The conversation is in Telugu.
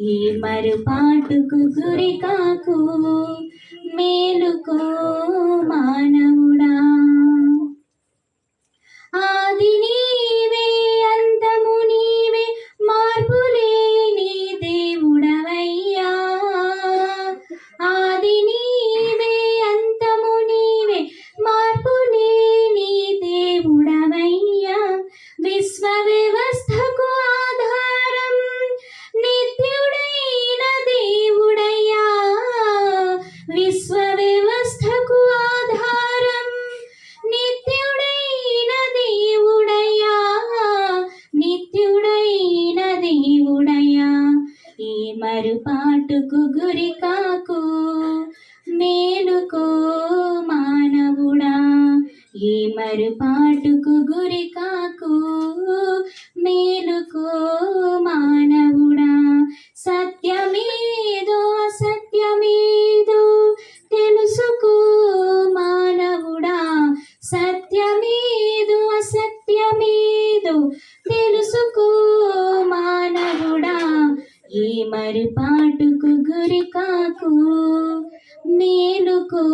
ఈ మరుపాటుకు గురి కాకు ఈ మరుపాటుకు గురి కాకు. మేలుకో మానవుడా ఏ మరుపాటుకు గురి కాకు. మేలుకో మానవుడా సత్యమేదో అసత్యమేదో తెలుసుకో మానవుడా సత్యమేదో అసత్యమేదో ఈ మరుపాటుకు గురి కాకు మేలుకో